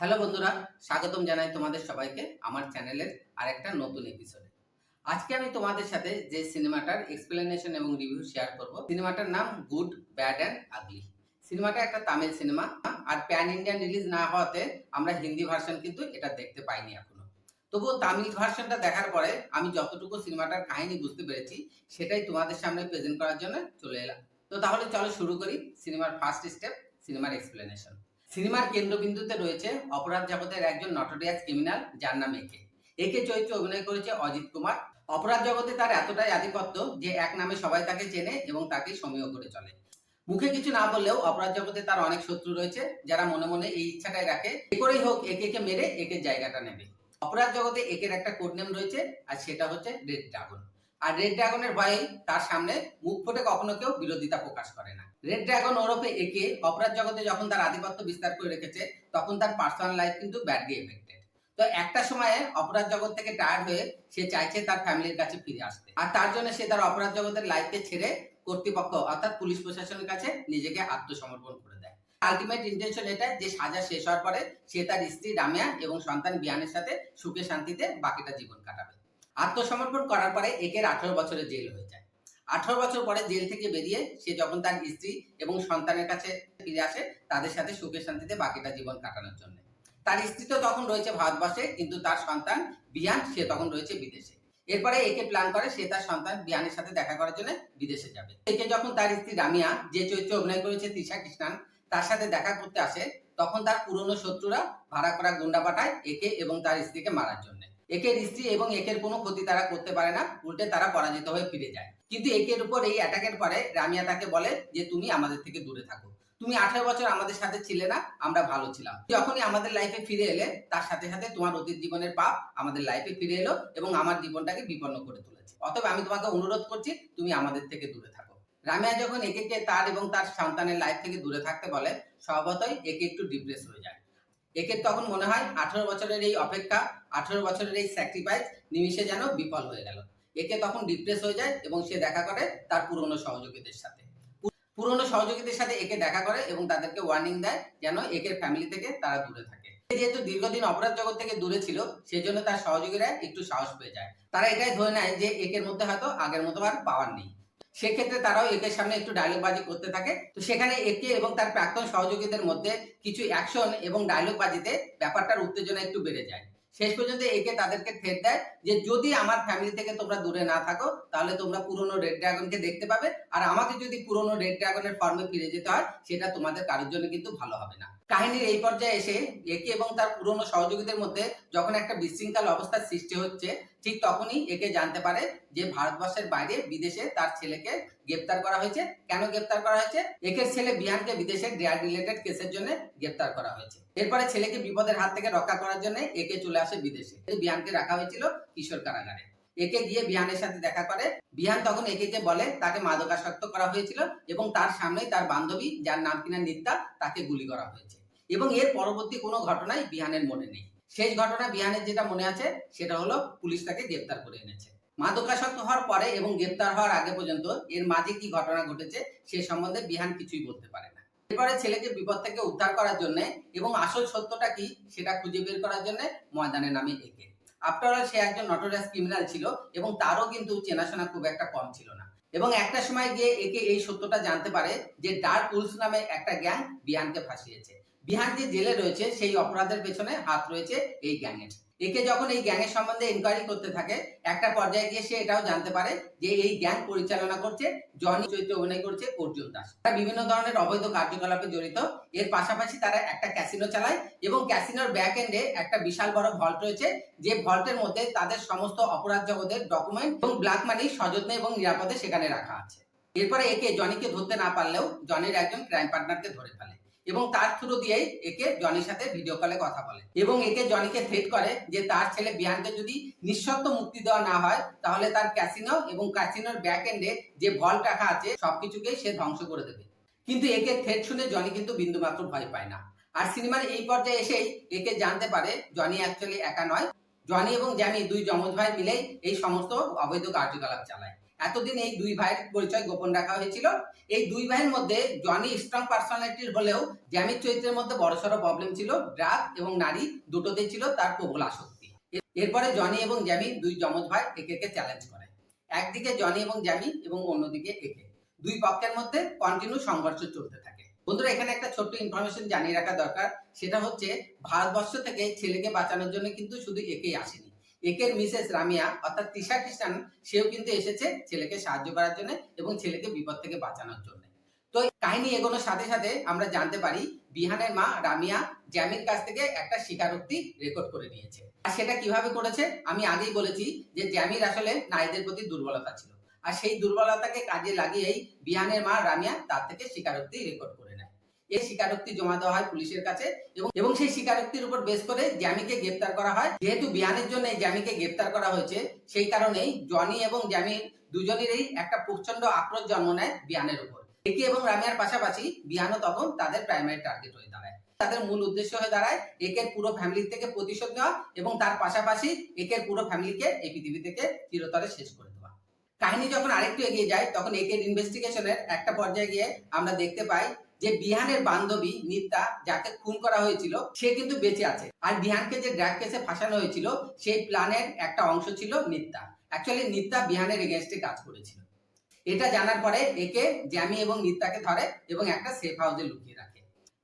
Hello বন্ধুরা, স্বাগতম জানাই তোমাদের সবাইকে আমার চ্যানেলের আরেকটা নতুন এপিসোডে আজকে আমি তোমাদের সাথে যে সিনেমাটার এক্সপ্লেনেশন এবং রিভিউ শেয়ার করব, সিনেমাটার নাম গুড ব্যাড অ্যান্ড আগলি সিনেমাটা একটা তামিল সিনেমা আর প্যান ইন্ডিয়ান রিলিজ না হওয়াতে আমরা হিন্দি ভার্সন কিন্তু এটা দেখতে পাইনি এখনও। তবুও তামিল ভার্সনটা দেখার পরে আমি যতটুকু সিনেমাটার কাহিনী বুঝতে পেরেছি, সেটাই তোমাদের সামনে প্রেজেন্ট করার জন্য চলে এলাম। তো তাহলে চলো শুরু করি, সিনেমার ফার্স্ট স্টেপ সিনেমার এক্সপ্লেনেশন সিনেমার কেন্দ্রবিন্দুতে রয়েছে অপরাধ জগতের একজন নটোরিয়াস ক্রিমিনাল যার নাম একে একে চরিত্রে অভিনয় করেছে অজিত কুমার। অপরাধ জগতে তার এতটাই আধিপত্য যে এক নামে সবাই তাকে চেনে এবং তাকে সমীহ করে চলে। মুখে কিছু না বললেও অপরাধ জগতে তার অনেক শত্রু রয়েছে যারা মনে মনে এই ইচ্ছাটাই রাখে, এ করেই হোক একে একে মেরে একে জায়গাটা নেবে। অপরাধ জগতে একের একটা কোড নেম রয়েছে, আর সেটা হচ্ছে রেড ড্রাগন আর রেড ড্রাগনের ভয়ে তার সামনে মুখ ফুটে কখনো কেউ বিরোধিতা প্রকাশ করে না। রেড ড্রাগন ওরফে একে অপরাধ জগতে যখন তার আধিপত্য বিস্তার করে রেখেছে, তখন তার পার্সোনাল লাইফ কিন্তু ব্যাডলি এফেক্টেড তো একটা সময়ে অপরাধ জগৎ থেকে টায়ার্ড হয়ে সে চাইছে তার ফ্যামিলির কাছে ফিরে আসতে। আর তার জন্য সে তার অপরাধ জগতের লাইফকে ছেড়ে কর্তৃপক্ষ অর্থাৎ পুলিশ প্রশাসনের কাছে নিজেকে আত্মসমর্পণ করে দেয়। আলটিমেট ইন্টেনশন এটা যে সাজা শেষ হওয়ার পরে সে তার স্ত্রী রামিয়া এবং সন্তান বিয়ানের সাথে সুখে শান্তিতে বাকিটা জীবন কাটাবে। আত্মসমর্পণ করার পরে একের আঠারো বছরের জেল হয়ে যায়। আঠারো বছর পরে জেল থেকে বেরিয়ে সে যখন তার স্ত্রী এবং সন্তানের কাছে ফিরে আসে, তাদের সাথে সুখে শান্তিতে বাকিটা জীবন কাটানোর জন্য। তার স্ত্রী তো তখন রয়েছে ভারতবর্ষে, কিন্তু তার সন্তান বিয়ান, সে তখন রয়েছে বিদেশে। এরপরে একে প্ল্যান করে সে তার সন্তান বিয়ানের সাথে দেখা করার জন্য বিদেশে যাবে। একে যখন তার স্ত্রী রামিয়া, যে চরিত্রে অভিনয় করেছে তৃষা কৃষ্ণান, তার সাথে দেখা করতে আসে, তখন তার পুরনো শত্রুরা ভাড়া করা গুন্ডা পাঠায় একে এবং তার স্ত্রীকে মারার জন্য। একের স্ত্রী এবং একের কোনো ক্ষতি তারা করতে পারে না, উল্টে তারা পরাজিত হয়ে ফিরে যায়। কিন্তু একের উপর এই অ্যাটাকের পরে রামিয়া তাকে বলে যে, তুমি আমাদের থেকে দূরে থাকো। তুমি আঠারো বছর আমাদের সাথে ছিলে না, আমরা ভালো ছিলাম। যখনই আমাদের লাইফে ফিরে এলে, তার সাথে সাথে তোমার অতীত জীবনের পাপ আমাদের লাইফে ফিরে এলো এবং আমার জীবনটাকে বিপন্ন করে তুলেছে। অতএব আমি তোমাকে অনুরোধ করছি, তুমি আমাদের থেকে দূরে থাকো। রামিয়া যখন একে তার এবং তার সন্তানের লাইফ থেকে দূরে থাকতে বলে, স্বভাবতই একে একটু ডিপ্রেস হয়ে যায়। একে তখন মনে হয় আঠারো বছরের এই অপেক্ষা, আঠারো বছরের এই স্যাক্রিফাইস নিমিশে যেন বিফল হয়ে গেল। একে তখন ডিপ্রেস হয়ে যায় এবং সে দেখা করে তার পুরনো সহযোগীদের সাথে। পুরনো সহযোগীদের সাথে একে দেখা করে এবং তাদেরকে ওয়ার্নিং দেয় যেন একের ফ্যামিলি থেকে তারা দূরে থাকে। যেহেতু দীর্ঘদিন অপরাধ জগৎ থেকে দূরে ছিল, সেজন্য তার সহযোগীরা একটু সাহস পেয়ে যায়। তারা এটাই ধরে নেয় যে একের মধ্যে হয়তো আগের মতো আর পাওয়ার নেই। সেক্ষেত্রে তারাও একের সামনে একটু ডায়লগ বাজি করতে থাকে। তো সেখানে একে এবং তার প্রাক্তন সহযোগীদের মধ্যে কিছু অ্যাকশন এবং ডায়লগ বাজিতে ব্যাপারটার উত্তেজনা একটু বেড়ে যায়। শেষ পর্যন্ত একে তাদেরকে থ্রেট দেয় যে, যদি আমার ফ্যামিলি থেকে তোমরা দূরে না থাকো, তাহলে তোমরা পুরনো রেড ড্রাগনকে দেখতে পাবে। আর আমাকে যদি পুরনো রেড ড্রাগনের ফর্মে ফিরে যেতে হয়, সেটা তোমাদের কারোর জন্য কিন্তু ভালো হবে না। কাহিনীর এই পর্যায়ে এসে একে এবং তার পুরনো সহযোগীদের মধ্যে যখন একটা বিশৃঙ্খল অবস্থার সৃষ্টি হচ্ছে, ঠিক তখনই একে জানতে পারে যে ভারতবর্ষের বাইরে বিদেশে তার ছেলেকে গ্রেপ্তার করা হয়েছে। কেন গ্রেপ্তার করা হয়েছে? একের ছেলে বিহানকে বিদেশে ড্রাগ রিলেটেড কেসের জন্য গ্রেপ্তার করা হয়েছে। এরপরে ছেলেকে বিপদের হাত থেকে রক্ষা করার জন্য একে চলে আসে বিদেশে। বিহানকে রাখা হয়েছিল কিশোর কারাগারে। একে গিয়ে বিহানের সাথে দেখা করে। বিহান তখন একে বলে, তাকে মাদকাসক্ত করা হয়েছিল এবং তার সামনেই তার বান্ধবী, যার নাম কিনা নিত্যা তাকে গুলি করা হয়েছে। এবং এর পরবর্তী কোনো ঘটনাই বিহানের মনে নেই। শেষ ঘটনা বিহানের যেটা মনে আছে, সেটা হলো পুলিশ তাকে গ্রেপ্তার করে এনেছে। মাদকাসক্ত হওয়ার পরে এবং গ্রেপ্তার হওয়ার আগে পর্যন্ত এর মাঝে কি ঘটনা ঘটেছে, সে সম্বন্ধে বিহান কিছুই বলতে পারে না। এরপরে ছেলেকে বিপদ থেকে উদ্ধার করার জন্য এবং আসল সত্যটা কি, সেটা খুঁজে বের করার জন্য ময়দানে নামে একে। আফটার অল সে একজন নটোরিয়াস ক্রিমিনাল ছিল এবং তারও কিন্তু চেনাশোনা খুব একটা কম ছিল না। এবং একটা সময় গিয়ে একে এই সত্যটা জানতে পারে যে ডার্ক উলস নামে একটা গ্যাং বিহানকে ফাঁসিয়েছে। বিহান যে জেলে রয়েছে, সেই অপরাধের পেছনে হাত রয়েছে এই গ্যাংয়ের। একে যখন এই গ্যাংয়ের সম্বন্ধে ইনকোয়ারি করতে থাকে, একটা পর্যায়ে গিয়ে সে এটাও জানতে পারে যে এই গ্যাং পরিচালনা করছে, জনি চরিত্রে অভিনয় করছে অর্জুন দাস। তারা বিভিন্ন ধরনের অবৈধ কার্যকলাপে জড়িত। এর পাশাপাশি তারা একটা ক্যাসিনো চালায় এবং ক্যাসিনোর ব্যাক এন্ডে একটা বিশাল বড় ভল্ট রয়েছে, যে ভল্টের মধ্যে তাদের সমস্ত অপরাধ জগতের ডকুমেন্ট এবং ব্ল্যাক মানি সযত্নে এবং নিরাপদে সেখানে রাখা আছে। এরপরে একে জনিকে ধরতে না পারলেও জনির একজন ক্রাইম পার্টনারকে ধরে ফেলে। এবং তার থ্রু দিয়েই একে জনির সাথে ভিডিও কলে কথা বলে। এবং একে জনিকে থ্রেট করে যে তার ছেলে বিহানকে যদি নিঃশর্ত মুক্তি দেওয়া না হয়, তাহলে তার ক্যাসিনো এবং ক্যাসিনোর ব্যাক এন্ডে যে ভল্ট রাখা আছে, সবকিছুকেই সে ধ্বংস করে দেবে। কিন্তু একে থ্রেট শুনে জনি কিন্তু বিন্দুমাত্র ভয় পায় না। আর সিনেমার এই পর্যায়ে এসেই একে জানতে পারে জনি অ্যাকচুয়ালি একা নয়। জনি এবং জ্যামি দুই যমজ ভাই মিলেই এই সমস্ত অবৈধ কার্যকলাপ চালায়। এতদিন এই দুই ভাইয়ের পরিচয় গোপন রাখা হয়েছিল। এই দুই ভাইয়ের মধ্যে জনি স্ট্রং পার্সোনালিটির হলেও জ্যামির চরিত্রের মধ্যে বড়সড় প্রবলেম ছিল। ড্রাগ এবং নারী দুটোতেই ছিল তার প্রবল আসক্তি। এরপরে জনি এবং জ্যামি দুই যমজ ভাই একে একে চ্যালেঞ্জ করে। একদিকে জনি এবং জ্যামি এবং অন্যদিকে একে। দুই পক্ষের মধ্যে কন্টিনিউ সংঘর্ষ চলতে থাকে। বন্ধুরা, এখানে একটা ছোট্ট ইনফরমেশন জানিয়ে রাখা দরকার। সেটা হচ্ছে, ভারতবর্ষ থেকে ছেলেকে বাঁচানোর জন্য কিন্তু শুধু একেই আসেনি। একের মিসেস রামিয়া, অর্থাৎ তিশা খ্রিস্টান, সেও কিন্তু এসেছে ছেলেকে সাহায্য করার জন্য এবং ছেলেকে বিপদ থেকে বাঁচানোর জন্য। তো কাহিনী এগোনোর সাথে সাথে আমরা জানতে পারি বিহানের মা রামিয়া জ্যামির কাছ থেকে একটা স্বীকারোক্তি রেকর্ড করে নিয়েছে। আর সেটা কীভাবে করেছে? আমি আগেই বলেছি যে জ্যামির আসলে নারীদের প্রতি দুর্বলতা ছিল। আর সেই দুর্বলতাকে কাজে লাগিয়েই বিহানের মা রামিয়া তার থেকে স্বীকারোক্তি রেকর্ড করে এই স্বীকারোক্তি জমা দেওয়া হয় পুলিশের কাছে এবং সেই স্বীকারোক্তির উপর বেস করে জ্যামিকে গ্রেপ্তার করা হয়। যেহেতু বিহানের জন্য এই জ্যামিকে গ্রেপ্তার করা হয়েছে, সেই কারণেই জনি এবং জ্যামির দুজনেরই একটা প্রচণ্ড আক্রোশ জন্ম নেয় বিহানের উপর। একে এবং রামিয়ার পাশাপাশি বিহানও তখন তাদের প্রাইমারি টার্গেট হয়ে দাঁড়ায়। তাদের মূল উদ্দেশ্য হয়ে দাঁড়ায় একের পুরো ফ্যামিলি থেকে প্রতিশোধ নেওয়া এবং তার পাশাপাশি একের পুরো ফ্যামিলিকে এই পৃথিবী থেকে চিরতরে শেষ করে দেওয়া। কাহিনী যখন আরেকটু এগিয়ে যায়, তখন একের ইনভেস্টিগেশনের একটা পর্যায়ে গিয়ে আমরা দেখতে পাই যে বিহানের বান্ধবী নিত্যা, যাকে খুন করা হয়েছিল, সে কিন্তু বেঁচে আছে। আর বিহানকে যে ড্রাগ কেসে ফাঁসানো হয়েছিল, সেই প্ল্যানের একটা অংশ ছিল নিত্যা। অ্যাকচুয়ালি নিত্যা বিহানের এগেনস্টে কাজ করেছিল। এটা জানার পরে একে জ্যামি এবং নিত্যাকে ধরে এবং একটা সেফ হাউসে লুকিয়ে রাখে।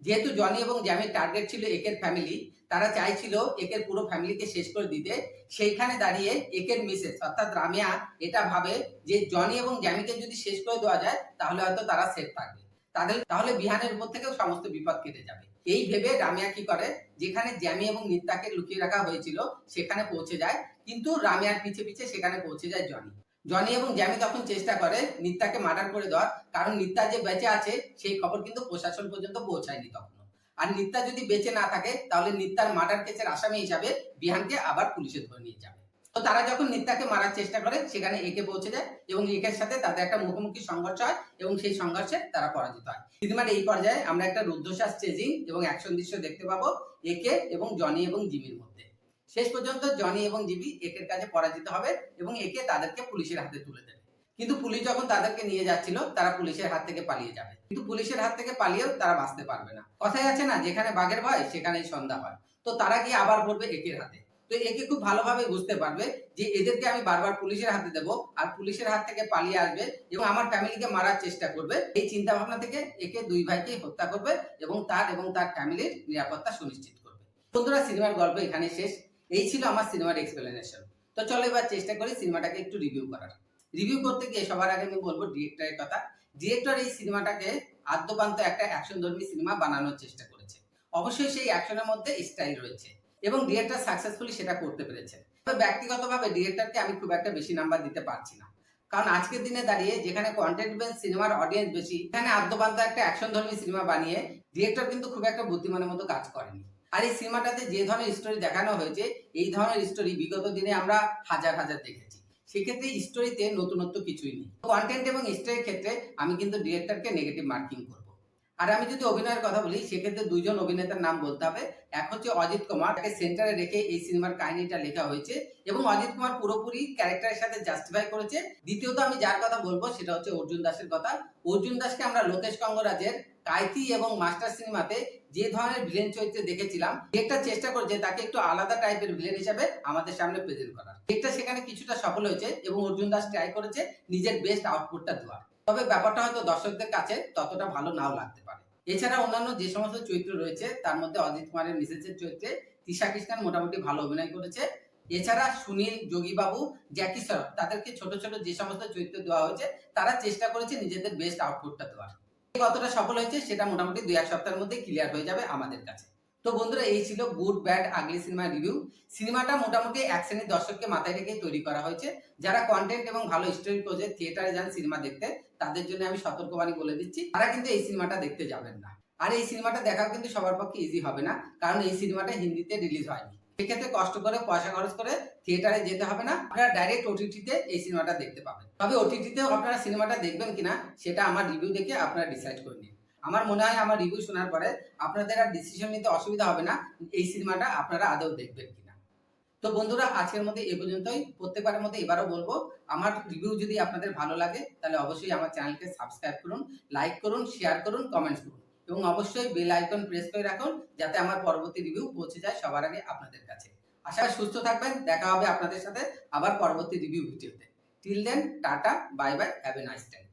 যেহেতু জনি এবং জ্যামির টার্গেট ছিল একের ফ্যামিলি তারা চাইছিল একের পুরো ফ্যামিলিকে শেষ করে দিতে। সেইখানে দাঁড়িয়ে একের মিসেস অর্থাৎ রামিয়া, এটা ভাবে যে জনি এবং জ্যামিকে যদি শেষ করে দেওয়া যায়, তাহলে হয়তো তারা সেফ থাকবে। তাদের, তাহলে বিহানের উপর থেকেও সমস্ত বিপদ কেটে যাবে। এই ভেবে রামিয়া কি করে? যেখানে জ্যামি এবং নিত্যাকে লুকিয়ে রাখা হয়েছিল, সেখানে পৌঁছে যায়। কিন্তু রামিয়ার পিছে পিছে সেখানে পৌঁছে যায় জনি। জনি এবং জ্যামি তখন চেষ্টা করে নিত্যাকে মার্ডার করে দেওয়ার, কারণ নিত্যা যে বেঁচে আছে, সেই খবর কিন্তু প্রশাসন পর্যন্ত পৌঁছায়নি তখন আর নিত্যা যদি বেঁচে না থাকে, তাহলে নিত্যার মার্ডার কেসের আসামি হিসাবে বিহানকে আবার পুলিশে ধরে নিয়ে যাবে। তো তারা যখন নিত্যাকে মারার চেষ্টা করে, সেখানে একে পৌঁছে যায় এবং একের সাথে তাদের একটা মুখোমুখি সংঘর্ষ হয় এবং সেই সংঘর্ষে তারা পরাজিত হয়। সিনেমার এই পর্যায়ে আমরা একটা রুদ্ধশ্বাস চেজিং এবং অ্যাকশন দৃশ্য দেখতে পাবো একে এবং জনি এবং জিমির মধ্যে। শেষ পর্যন্ত জনি এবং জিবি একের কাছে পরাজিত হবে এবং একে তাদেরকে পুলিশের হাতে তুলে দেবে। কিন্তু পুলিশ যখন তাদেরকে নিয়ে যাচ্ছিল, তারা পুলিশের হাত থেকে পালিয়ে যাবে। কিন্তু পুলিশের হাত থেকে পালিয়েও তারা বাঁচতে পারবে না। কথাই আছে না, যেখানে বাঘের ভয়, সেখানেই সন্ধ্যা হয়। তো তারা গিয়ে আবার পড়বে একের হাতে। তো একে খুব ভালোভাবে বুঝতে পারবে যে এদেরকে আমি বারবার পুলিশের হাতে দেবো আর পুলিশের হাত থেকে পালিয়ে আসবে এবং আমার ফ্যামিলিকে মারার চেষ্টা করবে। এই চিন্তা ভাবনা থেকে একে দুই ভাইকে হত্যা করবে এবং তার এবং তার ফ্যামিলির নিরাপত্তা সুনিশ্চিত করবে। বন্ধুরা, সিনেমার গল্প এখানে শেষ। এই ছিল আমার সিনেমার এক্সপ্লেনেশন তো চলো এবার চেষ্টা করি সিনেমাটাকে একটু রিভিউ করার। রিভিউ করতে গিয়ে সবার আগে আমি বলব ডিরেক্টরের কথা। ডিরেক্টর এই সিনেমাটাকে আদ্যপান্ত একটা অ্যাকশন ধর্মী সিনেমা বানানোর চেষ্টা করেছে। অবশ্যই সেই অ্যাকশনের মধ্যে স্টাইল রয়েছে। এবং ডিরেক্টর সাকসেসফুলি সেটা করতে পেরেছে তবে ব্যক্তিগতভাবে ডিরেক্টরকে আমি খুব একটা বেশি নাম্বার দিতে পারছি না। কারণ আজকের দিনে দাঁড়িয়ে যেখানে কন্টেন্ট বেস সিনেমার অডিয়েন্স বেশি এখানে আদ্যপান্ত একটা অ্যাকশন ধর্মী সিনেমা বানিয়ে ডিরেক্টর কিন্তু খুব একটা বুদ্ধিমানের মতো কাজ করেনি। আর এই সিনেমাটাতে যে ধরনের স্টোরি দেখানো হয়েছে, এই ধরনের স্টোরি বিগত দিনে আমরা হাজার হাজার দেখেছি। সেক্ষেত্রে স্টোরিতে নতুনত্ব কিছুই নেই। কন্টেন্ট এবং স্টোরির ক্ষেত্রে আমি কিন্তু ডিরেক্টরকে নেগেটিভ মার্কিং করব। আর আমি যদি অভিনয়ের কথা বলি, সেক্ষেত্রে দুইজন অভিনেতার নাম বলতে হবে। এক হচ্ছে অজিত কুমার, তাকে সেন্টারে রেখে এই সিনেমার কাহিনীটা লেখা হয়েছে। এবং অজিত কুমার পুরোপুরি ক্যারেক্টারের সাথে জাস্টিফাই করেছে। দ্বিতীয়ত আমি যার কথা বলব, সেটা হচ্ছে অর্জুন দাসের কথা। অর্জুন দাসকে আমরা লোকেশ কঙ্গরাজের কাইতি এবং মাস্টার সিনেমাতে যে ধরনের ভিলেন চরিত্রে দেখেছিলাম একটা চেষ্টা করছে তাকে একটু আলাদা টাইপের ভিলেন হিসাবে আমাদের সামনে প্রেজেন্ট করার। একটা সেখানে কিছুটা সফল হয়েছে এবং অর্জুন দাস ট্রাই করেছে নিজের বেস্ট আউটপুটটা দেওয়ার। তবে ব্যাপারটা হয়তো দর্শকদের কাছে ততটা ভালো নাও লাগতে পারে। এছাড়া অন্যান্য যে সমস্ত চরিত্র রয়েছে, তার মধ্যে অজিত কুমারের মিসেসের চরিত্রে তিশা কৃষ্ণান মোটামুটি ভালো অভিনয় করেছে। এছাড়া সুনীল, যোগীবাবু, জ্যাকি সরফ তাদেরকে ছোট ছোট যে সমস্ত চরিত্র দেওয়া হয়েছে, তারা চেষ্টা করেছে নিজেদের বেস্ট আউটপুটটা দেওয়ার। কতটা সফল হয়েছে, সেটা মোটামুটি দুই এক সপ্তাহের মধ্যে ক্লিয়ার হয়ে যাবে আমাদের কাছে। তো বন্ধুরা, এই ছিল good bad ugly cinema review সিনেমাটা মোটামুটি এক শ্রেণির দর্শককে মাথায় রেখে তৈরি করা হয়েছে। যারা কন্টেন্ট এবং ভালো স্টোরি খোঁজে থিয়েটারে যান সিনেমা দেখতে, তাদের জন্য আমি সতর্কবাণী বলে দিচ্ছি, তারা কিন্তু এই সিনেমাটা দেখতে যাবেন না। আর এই সিনেমাটা দেখাও কিন্তু সবার পক্ষে ইজি হবে না, কারণ এই সিনেমাটা হিন্দিতে রিলিজ হয়নি। সেক্ষেত্রে কষ্ট করে, পয়সা খরচ করে থিয়েটারে যেতে হবে না, আপনারা ডাইরেক্ট ওটিটিতে এই সিনেমাটা দেখতে পাবেন। তবে ওটিটিতেও আপনারা সিনেমাটা দেখবেন কিনা, সেটা আমার রিভিউ দেখে আপনারা ডিসাইড করে নিন। আমার মনে হয় আমার রিভিউ শোনার পরে আপনাদের আর ডিসিশন নিতে অসুবিধা হবে না, এই সিনেমাটা আপনারা আদৌ দেখবেন কিনা। তো বন্ধুরা, আজকের মধ্যে এ পর্যন্তই। প্রত্যেকবারের মধ্যে এবারও বলব, আমার রিভিউ যদি আপনাদের ভালো লাগে, তাহলে অবশ্যই আমার চ্যানেলকে সাবস্ক্রাইব করুন লাইক করুন শেয়ার করুন কমেন্টস করুন এবং অবশ্যই বেল আইকন প্রেস করে রাখুন যাতে আমার পরবর্তী রিভিউ পৌঁছে যায় সবার আগে আপনাদের কাছে। আশা সুস্থ থাকবেন, দেখা হবে আপনাদের সাথে আবার পরবর্তী রিভিউ ভিডিওতে till then tata bye bye have a nice time